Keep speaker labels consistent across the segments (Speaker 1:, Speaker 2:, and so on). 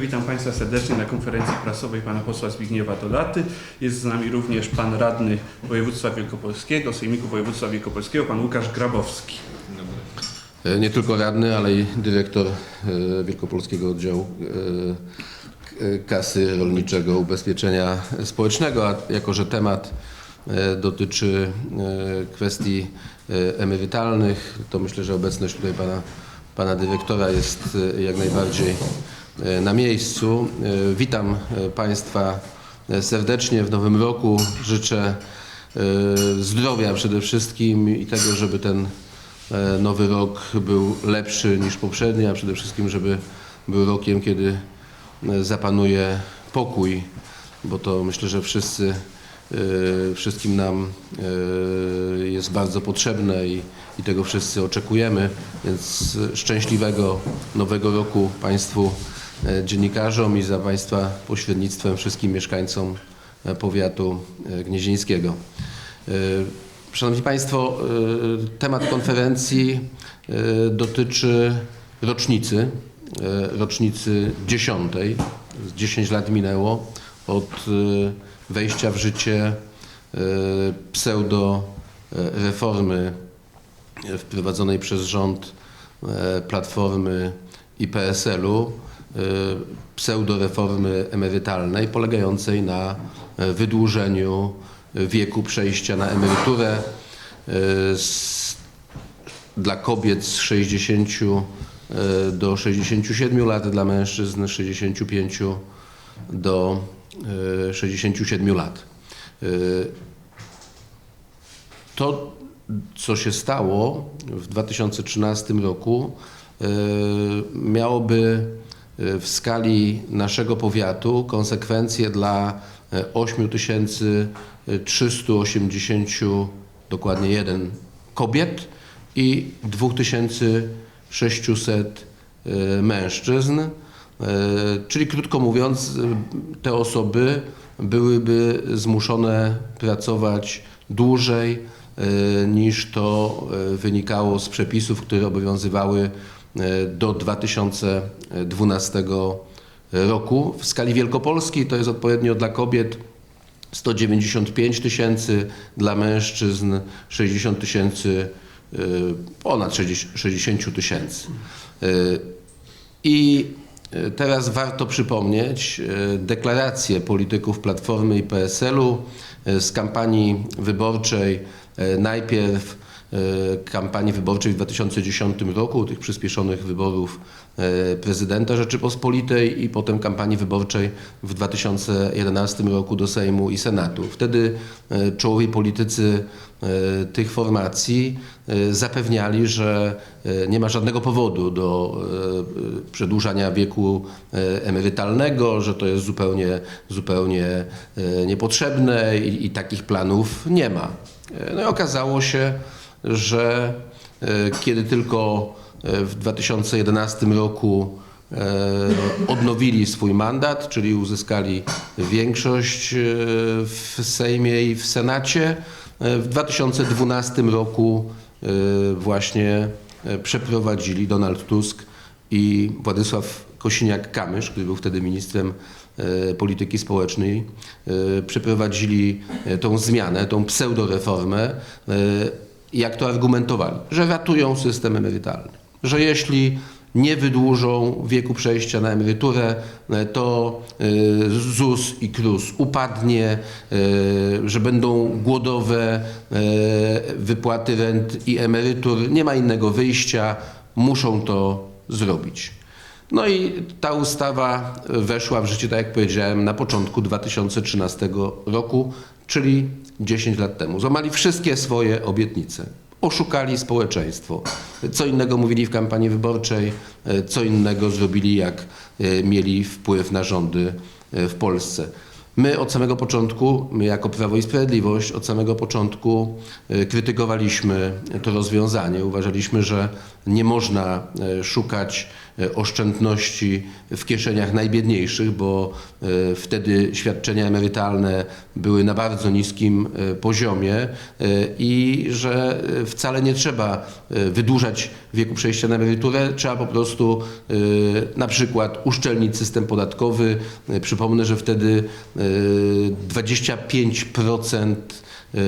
Speaker 1: Witam Państwa serdecznie na konferencji prasowej Pana Posła Zbigniewa Dolaty. Jest z nami również Pan Radny Województwa Wielkopolskiego, Sejmiku Województwa Wielkopolskiego, Pan Łukasz Grabowski.
Speaker 2: E, Nie tylko radny, ale i dyrektor e, Wielkopolskiego Oddziału e, Kasy Rolniczego Ubezpieczenia Społecznego, a jako że temat dotyczy kwestii emerytalnych, to myślę, że obecność tutaj pana, pana dyrektora jest jak najbardziej na miejscu. E, Witam e, Państwa e, serdecznie w nowym roku. Życzę e, zdrowia przede wszystkim i tego, żeby ten e, nowy rok był lepszy niż poprzedni, a przede wszystkim, żeby był rokiem, kiedy e, zapanuje pokój, bo to myślę, że wszyscy, e, wszystkim nam e, jest bardzo potrzebne i, i tego wszyscy oczekujemy, więc szczęśliwego nowego roku Państwu e, dziennikarzom i za Państwa pośrednictwem wszystkim mieszkańcom e, powiatu e, gnieźnieńskiego. E, Szanowni Państwo, e, temat konferencji e, dotyczy rocznicy, e, rocznicy dziesiątej. 10 lat minęło od e, wejścia w życie e, pseudo e, reformy e, wprowadzonej przez rząd e, Platformy i PSL-u, e, pseudoreformy emerytalnej polegającej na e, wydłużeniu e, wieku przejścia na emeryturę z, dla kobiet z 60 e, do 67 lat, dla mężczyzn z 65 do e, 67 lat. To, co się stało w 2013 roku, miałoby w skali naszego powiatu konsekwencje dla e, 8380, dokładnie jeden kobiet i 2600 e, mężczyzn. E, Czyli krótko mówiąc, e, te osoby byłyby zmuszone pracować dłużej e, niż to e, wynikało z przepisów, które obowiązywały e, do 2012 roku. W skali wielkopolskiej to jest odpowiednio dla kobiet 195 tysięcy, dla mężczyzn 60 tysięcy, e, ponad 60 tysięcy. E, I e, teraz warto przypomnieć e, deklaracje polityków Platformy i PSL-u e, z kampanii wyborczej, e, najpierw e, kampanii wyborczej w 2010 roku, tych przyspieszonych wyborów e, prezydenta Rzeczypospolitej i potem kampanii wyborczej w 2011 roku do Sejmu i Senatu. Wtedy e, czołowi politycy e, tych formacji e, zapewniali, że e, nie ma żadnego powodu do e, przedłużania wieku e, emerytalnego, że to jest zupełnie, zupełnie e, niepotrzebne i, i takich planów nie ma. E, No i okazało się, że e, kiedy tylko e, w 2011 roku e, odnowili swój mandat, czyli uzyskali większość w Sejmie i w Senacie, w 2012 roku właśnie przeprowadzili Donald Tusk i Władysław Kosiniak-Kamysz, który był wtedy ministrem polityki społecznej, przeprowadzili tą zmianę, tą pseudoreformę, jak to argumentowali, że ratują system emerytalny, że jeśli nie wydłużą wieku przejścia na emeryturę, e, to e, ZUS i KRUS upadnie, e, że będą głodowe wypłaty rent i emerytur, nie ma innego wyjścia, muszą to zrobić. No i ta ustawa weszła w życie, tak jak powiedziałem, na początku 2013 roku, czyli 10 lat temu. Złamali wszystkie swoje obietnice. Oszukali społeczeństwo. Co innego mówili w kampanii wyborczej, co innego zrobili, jak e, mieli wpływ na rządy e, w Polsce. My od samego początku, my jako Prawo i Sprawiedliwość, od samego początku e, krytykowaliśmy to rozwiązanie. Uważaliśmy, że nie można szukać oszczędności w kieszeniach najbiedniejszych, bo e, wtedy świadczenia emerytalne były na bardzo niskim e, poziomie e, i że e, wcale nie trzeba e, wydłużać wieku przejścia na emeryturę, trzeba po prostu e, na przykład uszczelnić system podatkowy. E, Przypomnę, że wtedy e, 25% e,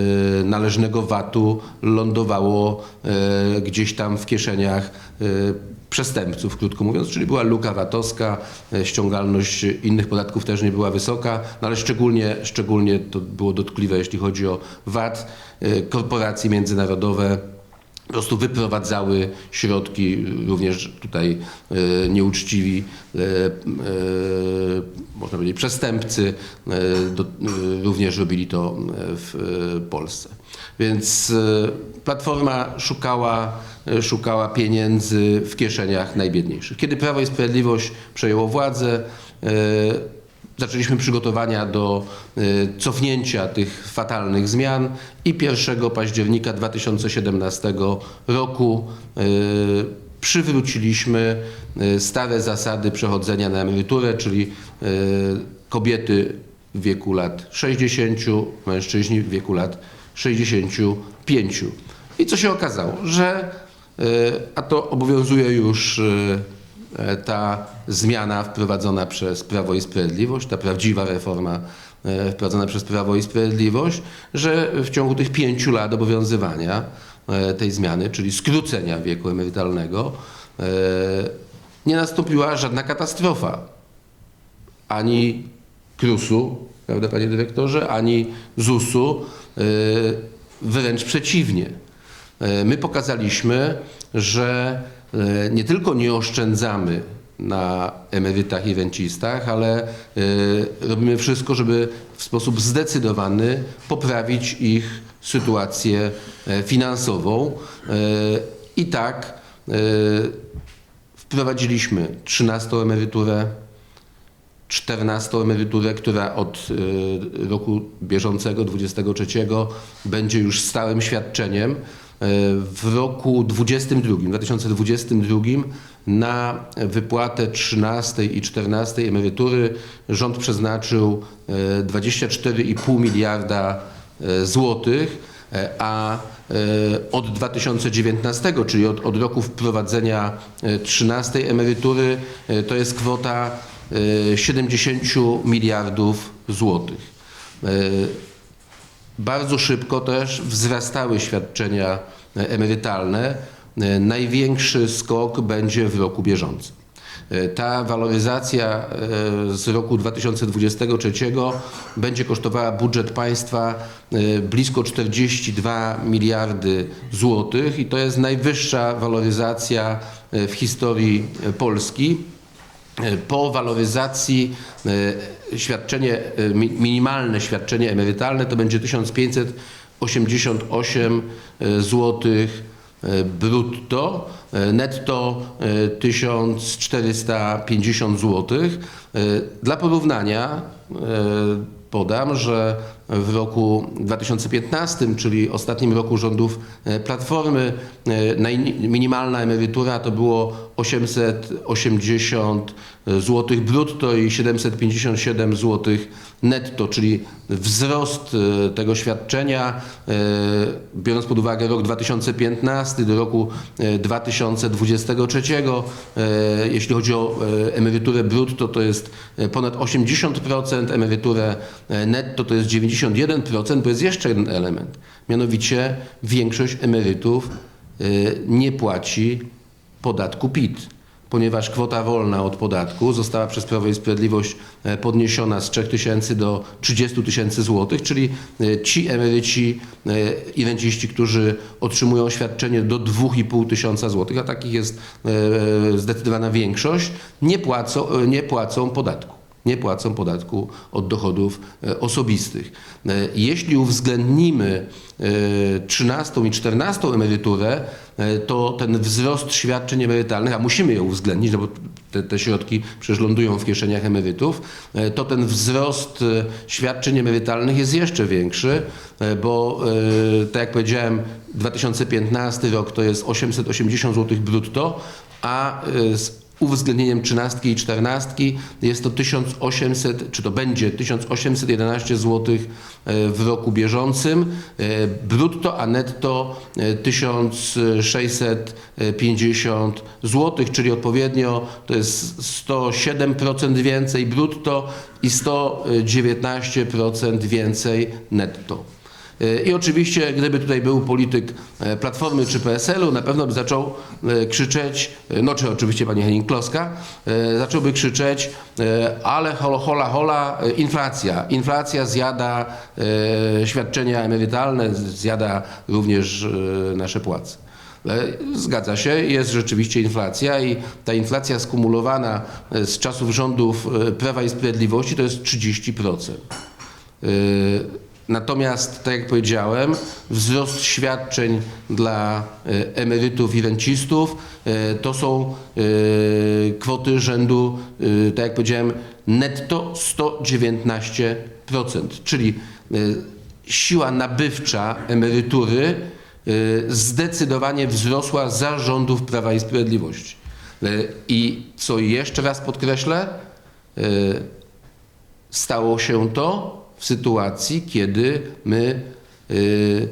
Speaker 2: należnego VAT-u lądowało e, gdzieś tam w kieszeniach e, przestępców, krótko mówiąc, czyli była luka VAT-owska, e, ściągalność innych podatków też nie była wysoka, no ale szczególnie, szczególnie to było dotkliwe, jeśli chodzi o VAT. E, Korporacje międzynarodowe po prostu wyprowadzały środki, również tutaj e, nieuczciwi, e, e, można powiedzieć przestępcy, również robili to w Polsce. Więc Platforma szukała, szukała pieniędzy w kieszeniach najbiedniejszych. Kiedy Prawo i Sprawiedliwość przejęło władzę, Zaczęliśmy przygotowania do e, cofnięcia tych fatalnych zmian i 1 października 2017 roku e, przywróciliśmy e, stare zasady przechodzenia na emeryturę, czyli kobiety w wieku lat 60, mężczyźni w wieku lat 65. I co się okazało? Że, a to obowiązuje już ta zmiana wprowadzona przez Prawo i Sprawiedliwość, ta prawdziwa reforma e, wprowadzona przez Prawo i Sprawiedliwość, że w ciągu tych pięciu lat obowiązywania e, tej zmiany, czyli skrócenia wieku emerytalnego, e, nie nastąpiła żadna katastrofa. Ani KRUS-u, prawda panie dyrektorze, ani ZUS-u, e, wręcz przeciwnie. E, My pokazaliśmy, że e, nie tylko nie oszczędzamy na emerytach i rencistach, ale e, robimy wszystko, żeby w sposób zdecydowany poprawić ich sytuację e, finansową. E, I tak e, wprowadziliśmy 13 emeryturę, 14 emeryturę, która od roku bieżącego, 23, będzie już stałym świadczeniem. W roku 22, 2022 na wypłatę 13 i 14 emerytury rząd przeznaczył y, 24,5 miliarda y, złotych, y, a od 2019, czyli od, od roku wprowadzenia y, 13 emerytury, to jest kwota y, 70 miliardów złotych. Bardzo szybko też wzrastały świadczenia e, emerytalne. E, Największy skok będzie w roku bieżącym. E, Ta waloryzacja z roku 2023 będzie kosztowała budżet państwa blisko 42 miliardy złotych i to jest najwyższa waloryzacja w historii Polski. Po waloryzacji świadczenie, mi- minimalne świadczenie emerytalne to będzie 1588 zł e, brutto, netto e, 1450 zł. Dla porównania podam, że w roku 2015, czyli ostatnim roku rządów e, Platformy, e, minimalna emerytura to było 880 zł brutto i 757 zł netto, czyli wzrost e, tego świadczenia, biorąc pod uwagę rok 2015 do roku e, 2023, e, jeśli chodzi o emeryturę brutto, to jest ponad 80%, emeryturę netto to jest 91%, bo jest jeszcze jeden element, mianowicie większość emerytów e, nie płaci podatku PIT, ponieważ kwota wolna od podatku została przez Prawo i Sprawiedliwość e, podniesiona z 3 tysięcy do 30 tysięcy złotych, czyli e, ci emeryci e, i renciści, którzy otrzymują świadczenie do 2,5 tysiąca złotych, a takich jest zdecydowana większość, nie płacą, nie płacą podatku nie płacą podatku od dochodów e, osobistych. E, Jeśli uwzględnimy e, 13 i 14 emeryturę, e, to ten wzrost świadczeń emerytalnych, a musimy je uwzględnić, no bo te, te środki przecież lądują w kieszeniach emerytów, e, to ten wzrost e, świadczeń emerytalnych jest jeszcze większy, e, bo e, tak jak powiedziałem, 2015 rok to jest 880 zł brutto, a e, z uwzględnieniem trzynastki i czternastki jest to 1800, czy to będzie 1811 zł w roku bieżącym, e, brutto, a netto e, 1650 zł, czyli odpowiednio to jest 107% więcej brutto i 119% więcej netto. E, I oczywiście, gdyby tutaj był polityk e, Platformy czy PSL-u, na pewno by zaczął e, krzyczeć, no czy oczywiście pani Henning Kloska, e, zacząłby krzyczeć, ale hola, hola, hola, inflacja. Inflacja zjada świadczenia emerytalne, zjada również nasze płace. Zgadza się, jest rzeczywiście inflacja i ta inflacja skumulowana z czasów rządów Prawa i Sprawiedliwości to jest 30%. Natomiast, tak jak powiedziałem, wzrost świadczeń dla y, emerytów i rencistów y, to są y, kwoty rzędu, tak jak powiedziałem, netto 119%, czyli siła nabywcza emerytury zdecydowanie wzrosła za rządów Prawa i Sprawiedliwości. I co jeszcze raz podkreślę, Stało się to w sytuacji, kiedy my y,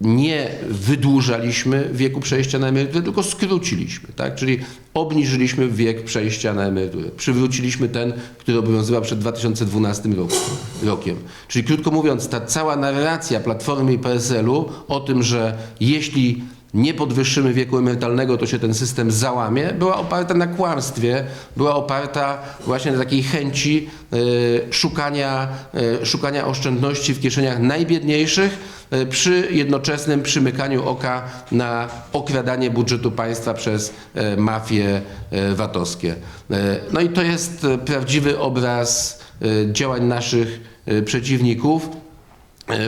Speaker 2: nie wydłużaliśmy wieku przejścia na emeryturę, tylko skróciliśmy, tak? Czyli obniżyliśmy wiek przejścia na emeryturę. Przywróciliśmy ten, który obowiązywał przed 2012 roku, rokiem. Czyli krótko mówiąc, ta cała narracja Platformy i PSL-u o tym, że jeśli nie podwyższymy wieku emerytalnego, to się ten system załamie, była oparta na kłamstwie, była oparta właśnie na takiej chęci e, szukania, e, szukania oszczędności w kieszeniach najbiedniejszych e, przy jednoczesnym przymykaniu oka na okradanie budżetu państwa przez mafie VAT-owskie. No i to jest prawdziwy obraz działań naszych przeciwników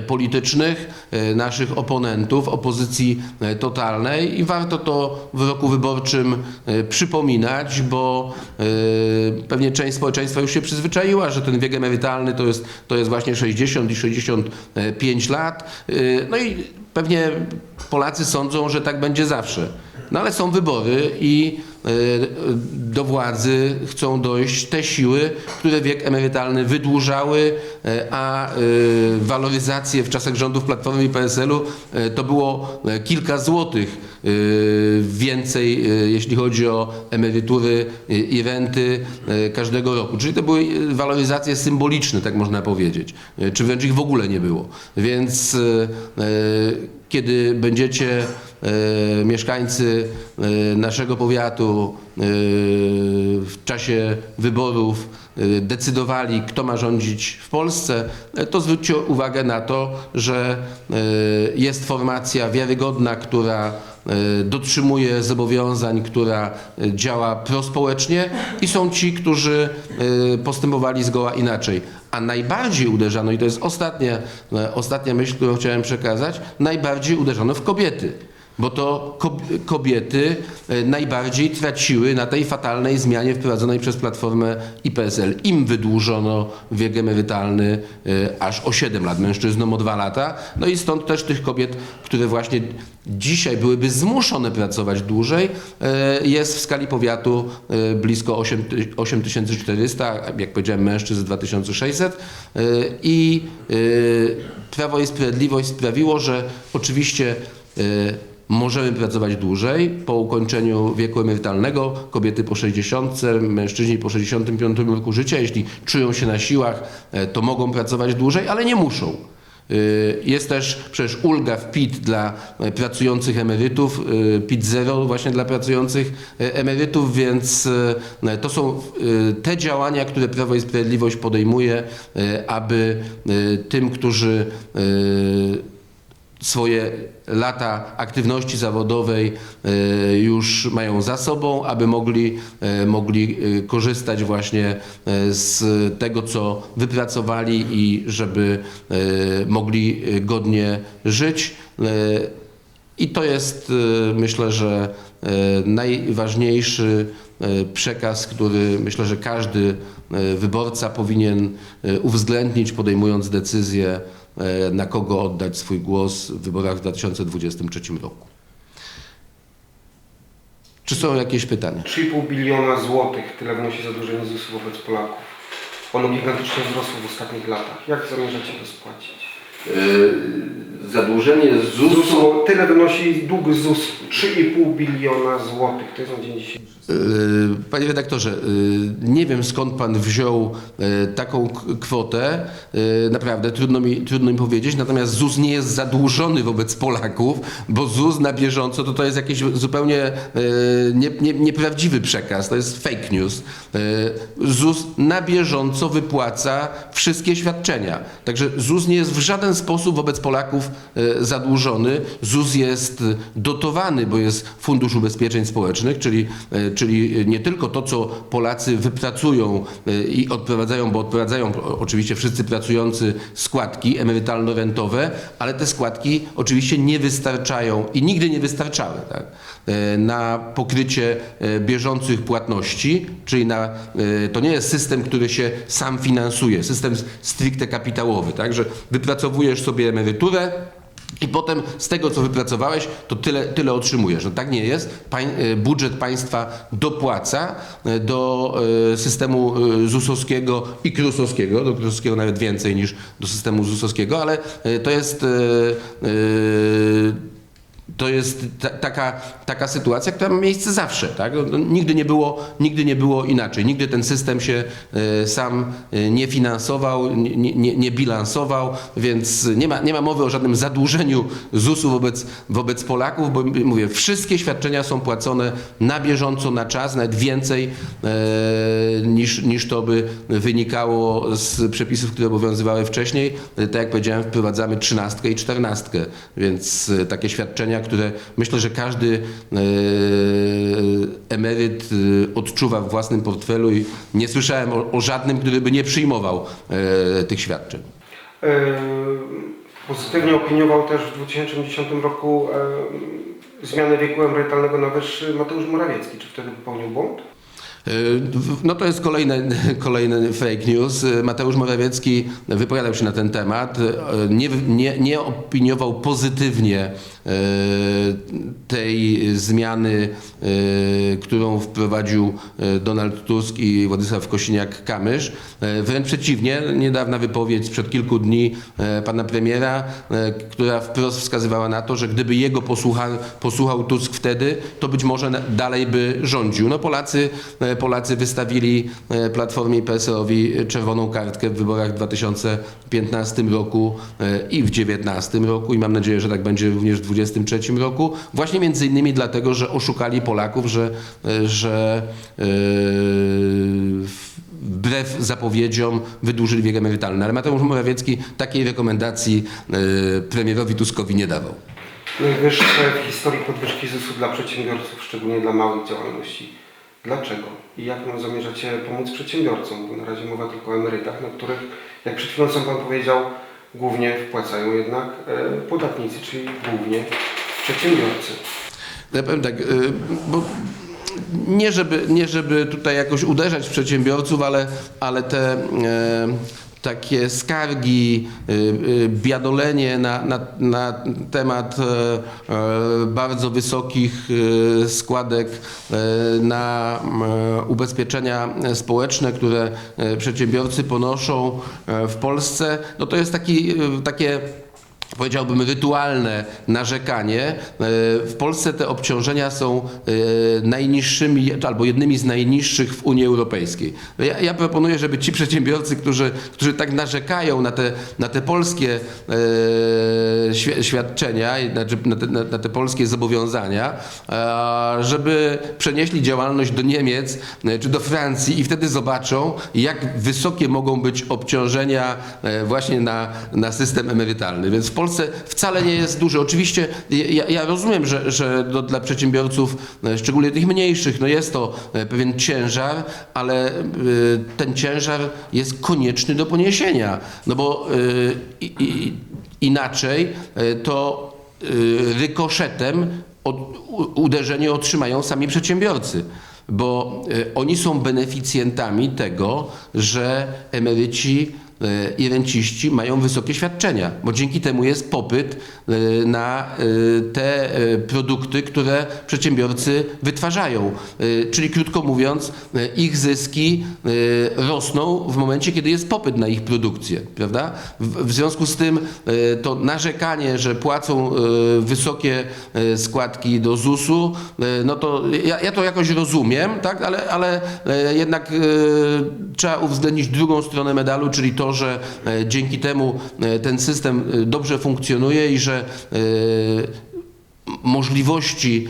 Speaker 2: politycznych, e, naszych oponentów, opozycji e, totalnej i warto to w roku wyborczym e, przypominać, bo e, pewnie część społeczeństwa już się przyzwyczaiła, że ten wiek emerytalny to jest, to jest właśnie 60 i 65 lat. E, No i pewnie Polacy sądzą, że tak będzie zawsze. No ale są wybory i e, do władzy chcą dojść te siły, które wiek emerytalny wydłużały, e, a e, waloryzacje w czasach rządów Platformy i PSL-u e, to było e, kilka złotych. e, więcej, e, jeśli chodzi o emerytury i renty e, każdego roku. Czyli to były waloryzacje symboliczne, tak można powiedzieć, czy wręcz ich w ogóle nie było. Więc kiedy będziecie mieszkańcy naszego powiatu w czasie wyborów decydowali, kto ma rządzić w Polsce, to zwróćcie uwagę na to, że jest formacja wiarygodna, która dotrzymuje zobowiązań, która e, działa prospołecznie i są ci, którzy e, postępowali zgoła inaczej. A najbardziej uderzano, i to jest ostatnia, ostatnia myśl, którą chciałem przekazać, najbardziej uderzano w kobiety. Bo to kob- kobiety e, najbardziej traciły na tej fatalnej zmianie wprowadzonej przez Platformę i PSL. Im wydłużono wiek emerytalny e, aż o 7 lat, mężczyznom o 2 lata. No i stąd też tych kobiet, które właśnie dzisiaj byłyby zmuszone pracować dłużej, e, jest w skali powiatu blisko 8 ty- 8400, jak powiedziałem mężczyzn 2600 e, i Prawo i Sprawiedliwość sprawiło, że oczywiście możemy pracować dłużej po ukończeniu wieku emerytalnego, kobiety po 60, mężczyźni po 65 roku życia, jeśli czują się na siłach, e, to mogą pracować dłużej, ale nie muszą. Y, Jest też przecież ulga w PIT dla e, pracujących emerytów, PIT zero właśnie dla pracujących e, emerytów, więc e, to są e, te działania, które Prawo i Sprawiedliwość podejmuje, e, aby e, tym, którzy e, swoje lata aktywności zawodowej e, już mają za sobą, aby mogli, e, mogli e, korzystać właśnie z tego, co wypracowali i żeby mogli godnie żyć. I to jest, myślę, że najważniejszy przekaz, który myślę, że każdy wyborca powinien uwzględnić, podejmując decyzję, na kogo oddać swój głos w wyborach w 2023 roku. Czy są jakieś pytania?
Speaker 3: 3,5 biliona złotych tyle wynosi zadłużenie ZUS wobec Polaków. Ono gigantycznie wzrosło w ostatnich latach. Jak zamierzacie to spłacić?
Speaker 2: Zadłużenie
Speaker 3: ZUS-u, tyle wynosi dług ZUS 3,5 biliona złotych. To jest na dzień dzisiejszy.
Speaker 2: Yy, Panie redaktorze, yy, nie wiem skąd pan wziął taką kwotę. Naprawdę trudno mi, trudno mi powiedzieć. Natomiast ZUS nie jest zadłużony wobec Polaków, bo ZUS na bieżąco to, to jest jakiś zupełnie nie, nie, nieprawdziwy przekaz. To jest fake news. ZUS na bieżąco wypłaca wszystkie świadczenia. Także ZUS nie jest w żaden sposób wobec Polaków yy, zadłużony. ZUS jest dotowany, bo jest Fundusz Ubezpieczeń Społecznych, czyli, e, czyli nie tylko to, co Polacy wypracują e, i odprowadzają, bo odprowadzają oczywiście wszyscy pracujący składki emerytalno-rentowe, ale te składki oczywiście nie wystarczają i nigdy nie wystarczały tak, e, na pokrycie e, bieżących płatności, czyli na, e, to nie jest system, który się sam finansuje, system stricte kapitałowy, tak, że wypracowujesz sobie emeryturę, i potem z tego, co wypracowałeś, to tyle, tyle otrzymujesz. No tak nie jest. Pań, e, budżet państwa dopłaca e, do e, systemu e, ZUS-owskiego i KRUS-owskiego, do KRUS-owskiego nawet więcej niż do systemu ZUS-owskiego, ale e, to jest e, e, to jest ta, taka, taka sytuacja, która ma miejsce zawsze. Tak? No, nigdy, nie było, nigdy nie było inaczej. Nigdy ten system się e, sam e, nie finansował, nie, nie, nie bilansował, więc nie ma, nie ma mowy o żadnym zadłużeniu ZUS-u wobec, wobec Polaków, bo mówię, wszystkie świadczenia są płacone na bieżąco, na czas, nawet więcej e, niż, niż to by wynikało z przepisów, które obowiązywały wcześniej. Tak jak powiedziałem, wprowadzamy trzynastkę i czternastkę, więc takie świadczenia, które myślę, że każdy e, emeryt e, odczuwa w własnym portfelu i nie słyszałem o, o żadnym, który by nie przyjmował e, tych świadczeń.
Speaker 3: Pozytywnie opiniował też w 2010 roku zmianę wieku emerytalnego na wyższy Mateusz Morawiecki. Czy wtedy popełnił błąd?
Speaker 2: W- No to jest kolejny, kolejny fake news. Mateusz Morawiecki wypowiadał się na ten temat. Nie, nie, nie opiniował pozytywnie e, tej zmiany, którą wprowadził Donald Tusk i Władysław Kosiniak-Kamysz. Wręcz przeciwnie, niedawna wypowiedź sprzed kilku dni pana premiera, która wprost wskazywała na to, że gdyby jego posłucha, posłuchał Tusk wtedy, to być może dalej by rządził. No Polacy, Polacy wystawili e, Platformie i PSL-owi czerwoną kartkę w wyborach w 2015 roku e, i w 2019 roku i mam nadzieję, że tak będzie również w 2023 roku. Właśnie między innymi dlatego, że oszukali Polaków, że, e, że wbrew zapowiedziom wydłużyli wiek emerytalny. Ale Mateusz Morawiecki takiej rekomendacji premierowi Tuskowi nie dawał.
Speaker 3: Najwyższe w historii podwyżki ZUS-u dla przedsiębiorców, szczególnie dla małych działalności. Dlaczego? I jak no, zamierzacie pomóc przedsiębiorcom? Bo na razie mowa tylko o emerytach, na których, jak przed chwilą sam Pan powiedział, głównie wpłacają jednak e, podatnicy, czyli głównie przedsiębiorcy.
Speaker 2: Ja powiem tak, y, bo nie żeby, nie żeby tutaj jakoś uderzać w przedsiębiorców, ale, ale te e, takie skargi, y, y, biadolenie na, na, na temat e, e, bardzo wysokich e, składek na ubezpieczenia społeczne, które przedsiębiorcy ponoszą w Polsce, no to jest taki, takie powiedziałbym, rytualne narzekanie. E, W Polsce te obciążenia są e, najniższymi, albo jednymi z najniższych w Unii Europejskiej. Ja, ja proponuję, żeby ci przedsiębiorcy, którzy, którzy tak narzekają na te, na te polskie e, świ- świadczenia, na te, na, te polskie zobowiązania, e, żeby przenieśli działalność do Niemiec e, czy do Francji i wtedy zobaczą, jak wysokie mogą być obciążenia właśnie na, na system emerytalny. Więc w Polsce wcale nie jest duży. Oczywiście ja, ja rozumiem, że, że do, dla przedsiębiorców, e, szczególnie tych mniejszych, no jest to e, pewien ciężar, ale e, ten ciężar jest konieczny do poniesienia. No bo i, inaczej to rykoszetem od, uderzenie otrzymają sami przedsiębiorcy. Bo oni są beneficjentami tego, że emeryci i renciści mają wysokie świadczenia, bo dzięki temu jest popyt e, na e, te e, produkty, które przedsiębiorcy wytwarzają. E, Czyli krótko mówiąc, e, ich zyski e, rosną w momencie, kiedy jest popyt na ich produkcję, prawda? W, związku z tym e, to narzekanie, że płacą e, wysokie e, składki do ZUS-u, e, no to ja, ja to jakoś rozumiem, tak? ale, ale e, jednak e, trzeba uwzględnić drugą stronę medalu, czyli to, że e, dzięki temu e, ten system e, dobrze funkcjonuje i że możliwości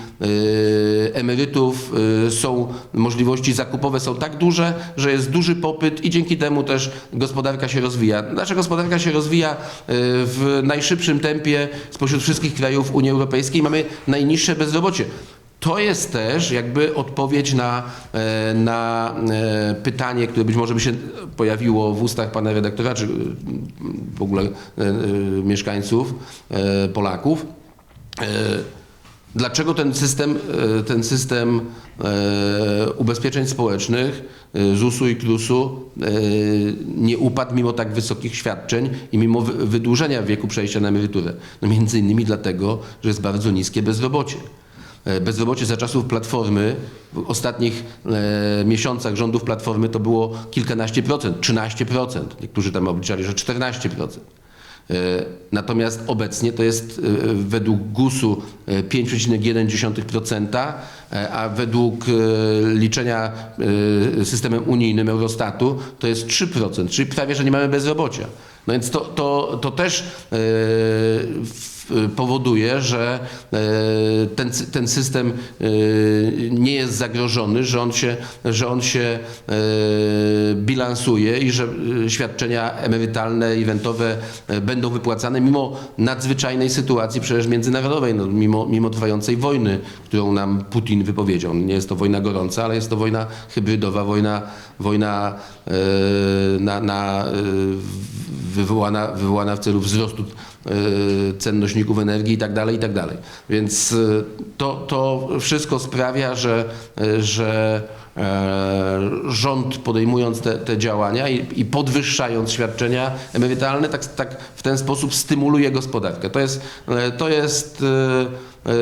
Speaker 2: emerytów są, możliwości zakupowe są tak duże, że jest duży popyt i dzięki temu też gospodarka się rozwija. Nasza gospodarka się rozwija w najszybszym tempie spośród wszystkich krajów Unii Europejskiej. Mamy najniższe bezrobocie. To jest też jakby odpowiedź na, e, na e, pytanie, które być może by się pojawiło w ustach pana redaktora, czy y, w ogóle e, e, mieszkańców, e, Polaków. E, Dlaczego ten system, e, ten system e, ubezpieczeń społecznych, e, ZUS-u i KRUS-u e, nie upadł mimo tak wysokich świadczeń i mimo wy- wydłużenia wieku przejścia na emeryturę? No między innymi dlatego, że jest bardzo niskie bezrobocie. E, Bezrobocie za czasów Platformy w ostatnich e, miesiącach rządów Platformy to było kilkanaście procent, 13%. Niektórzy tam obliczali, że 14%. E, Natomiast obecnie to jest e, według GUS-u e, 5,1%, e, a według liczenia systemem unijnym Eurostatu to jest 3%, czyli prawie, że nie mamy bezrobocia. No więc to, to, to też w- powoduje, że e, ten, ten system e, nie jest zagrożony, że on się, że on się bilansuje i że świadczenia emerytalne i rentowe będą wypłacane mimo nadzwyczajnej sytuacji przecież międzynarodowej, no, mimo, mimo trwającej wojny, którą nam Putin wypowiedział. Nie jest to wojna gorąca, ale jest to wojna hybrydowa, wojna, wojna na, na, wywołana, wywołana w celu wzrostu cen nośników energii i tak dalej, i tak. Więc e, to, to wszystko sprawia, że, e, że e, rząd podejmując te, te działania i, i podwyższając świadczenia emerytalne, tak, tak w ten sposób stymuluje gospodarkę. To jest, e, to jest e, e,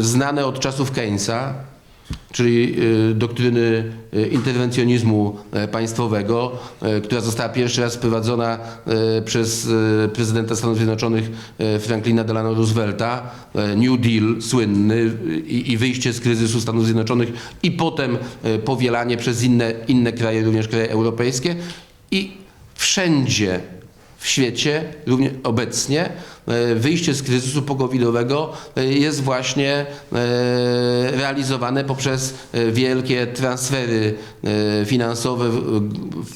Speaker 2: znane od czasów Keynesa, czyli y, doktryny y, interwencjonizmu e, państwowego, e, która została pierwszy raz wprowadzona e, przez prezydenta Stanów Zjednoczonych Franklina Delano Roosevelta, New Deal słynny i, wyjście z kryzysu Stanów Zjednoczonych i potem powielanie przez inne, inne kraje, również kraje europejskie. I wszędzie w świecie, również obecnie, wyjście z kryzysu pokowidowego e, jest właśnie e, realizowane poprzez e, wielkie transfery e, finansowe,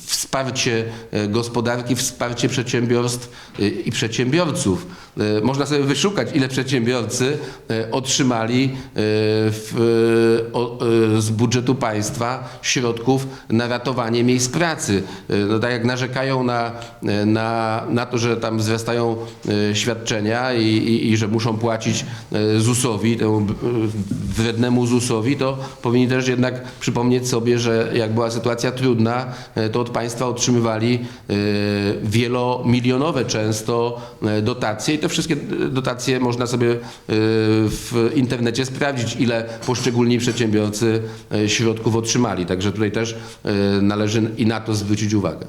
Speaker 2: wsparcie e, gospodarki, wsparcie przedsiębiorstw e, i przedsiębiorców. E, Można sobie wyszukać, ile przedsiębiorcy e, otrzymali e, w, e, z budżetu państwa środków na ratowanie miejsc pracy. E, No tak jak narzekają na, e, na, na to, że tam wzrastają e, świadczenia i, i, i że muszą płacić e, ZUS-owi, temu b- wrednemu ZUS-owi, to powinni też jednak przypomnieć sobie, że jak była sytuacja trudna, e, to od państwa otrzymywali e, wielomilionowe często e, dotacje i te wszystkie e, dotacje można sobie e, w internecie sprawdzić, ile poszczególni przedsiębiorcy e, środków otrzymali. Także tutaj też e, należy i na to zwrócić uwagę.